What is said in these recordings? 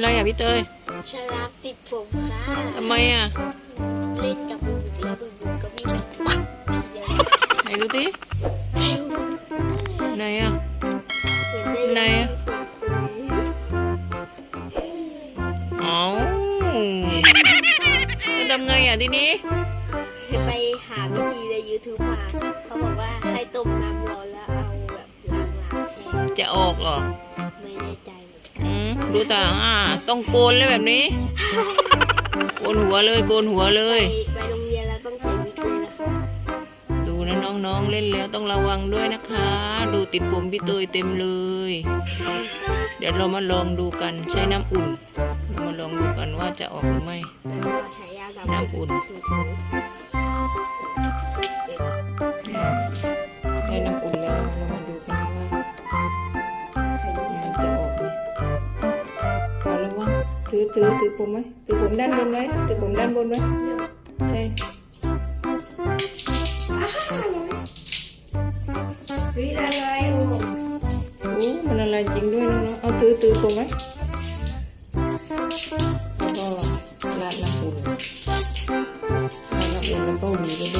ไรอะพี่เตยฉลามติดผมค่ะทำไมอะ เล่นกับบึ้งบึ้งแล้วบึ้งบึ้งก็วิ่งไปปักทีเดียวไหนดูสิไหนอะเหมือนได้ไหนอะเอ้าจะทำไงอะทีนี้ ไปหาวิธีใน YouTube มาเขาบอกว่าให้ต้มน้ำร้อนแล้วเอาแบบล้างล้างแช่จะออกเหรอ ไม่แน่ใจ ดูตาอ่าต้องโกนเลยแบบนี้ โกนหัวเลยโกนหัวเลไปยไปโรงเรียนแล้วต้องใส่วิกเลยนะคะดูนะน้องๆเล่นแล้วต้องระวังด้วยนะคะ ดูติดผมพี่เตยเต็มเลย เดี๋ยวเรามาลองดูกันใช้น้ำอุ่น เรามาลองดูกันว่าจะออกหรือไม่แล้วก็ใช้ยาสระผมน้ำอุ่น ถูๆ ถือถือถือผมไหมถือผมด้านบนไว้ถือผมด้านบนไว้ใช่วิอะไรโอ้โอ้มันละลายจริงด้วยน้องๆเอาถือถือผมไว้แล้วก็ราดน้ำอุ่นราดน้ำอุ่นแล้วก็หวีไปด้วย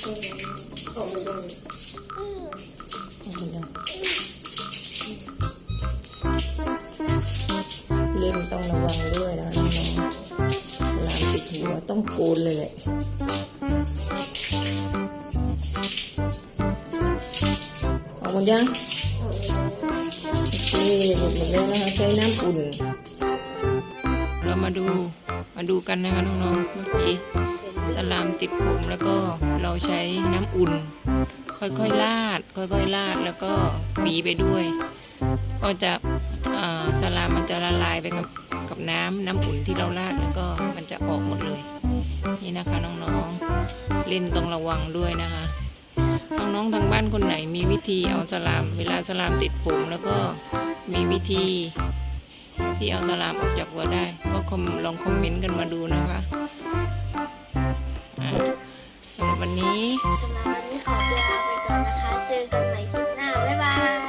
เอาไปเลยเล่นต้องระวังด้วยนะน้องลามติดหัวต้องโกนเลยแหละออกหมดยังโอเคหมดหมดแล้วนะคะใช้น้ำอุ่น เรามาดูมาดูกันนะคะน้องๆเมื่อกี้ สลามติดผมแล้วก็เราใช้น้ำอุ่น ค่อยๆลาด ค่อยๆลาดแล้วก็หวีไปด้วย ก็จะสลามมันจะละลายไปกับกับน้ำน้ำอุ่นที่เราราดแล้วก็มันจะออกหมดเลย นี่นะคะน้องๆเล่นต้องระวังด้วยนะคะน้องๆทางบ้านคนไหนมีวิธีเอาสลาม เวลาสลามติดผมแล้วก็มีวิธีที่เอาสลามออกจากหัวได้ ก็คอมลองคอมเมนต์กันมาดูนะคะ สำหรับวันนี้ขอตัวลาไปก่อนนะคะ เจอกันใหม่คลิปหน้า บ๊ายบาย